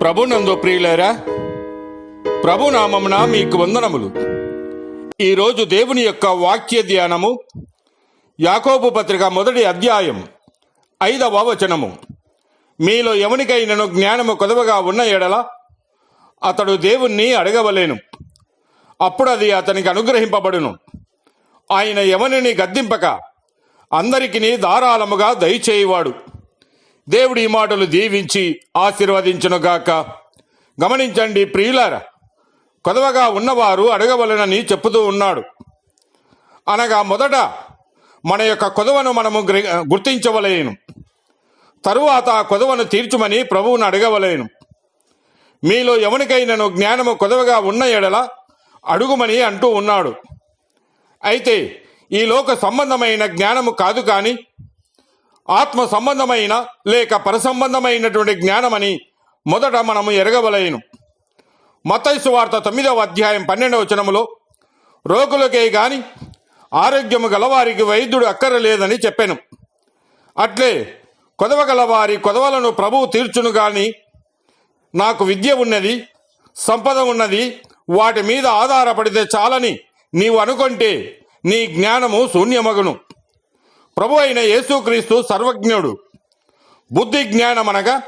ప్రభునందు ప్రియులారా ప్రభు మీకు వందనములు. ఈరోజు దేవుని యొక్క వాక్య ధ్యానము యాకోబు పత్రిక మొదటి అధ్యాయం ఐదవ వచనము. మీలో ఎవనికైనను జ్ఞానము కొదవగా ఉన్న ఎడల అతడు దేవుణ్ణి అడగవలేను. అప్పుడు అది అతనికి అనుగ్రహింపబడును. ఆయన ఎవరిని గద్దింపక అందరికిని ధారాళముగా దయచేయవాడు. దేవుడి ఈ మాటలు దీవించి ఆశీర్వదించునుగాక. గమనించండి ప్రియులార కొదవగా ఉన్నవారు అడగవలనని చెప్పుతూ ఉన్నాడు. అనగా మొదట మన యొక్క కొదవను మనము గుర్తించవలేను. తరువాత ఆ కొదవను తీర్చుమని ప్రభువును అడగవలేను. మీలో ఎవరికైనాను జ్ఞానము కొదవగా ఉన్న ఎడల అడుగుమని అంటూ ఉన్నాడు. అయితే ఈ లోక సంబంధమైన జ్ఞానము కాదు కానీ ఆత్మ సంబంధమైన లేక పరసంబంధమైనటువంటి జ్ఞానమని మొదట మనము ఎరగవలేను. మతైసు వార్త తొమ్మిదవ అధ్యాయం పన్నెండవ వచనములో రోగులకే గాని ఆరోగ్యము గలవారికి వైద్యుడు అక్కరలేదని చెప్పాను. అట్లే కొదవగలవారి కొదవలను ప్రభువు తీర్చును గాని నాకు విద్య ఉన్నది సంపద ఉన్నది వాటి మీద ఆధారపడితే చాలని నీవు అనుకుంటే నీ జ్ఞానము శూన్యమగును. ప్రభు అయిన యేసుక్రీస్తు సర్వజ్ఞుడు. బుద్ధి జ్ఞానమనగా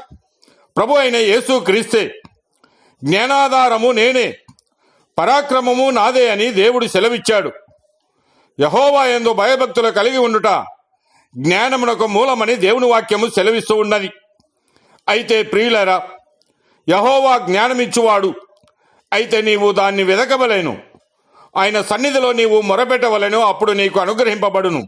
ప్రభు అయిన యేసుక్రీస్తే జ్ఞానాధారము నేనే పరాక్రమము నాదే అని దేవుడు సెలవిచ్చాడు. యహోవా ఎందు భయభక్తులు కలిగి ఉండుట జ్ఞానమునకు మూలమని దేవుని వాక్యము సెలవిస్తూ ఉన్నది. అయితే ప్రియులరా యహోవా జ్ఞానమిచ్చువాడు. అయితే నీవు దాన్ని వెదకవలేను. ఆయన సన్నిధిలో నీవు మొరపెట్టవలెను అప్పుడు నీకు అనుగ్రహింపబడును.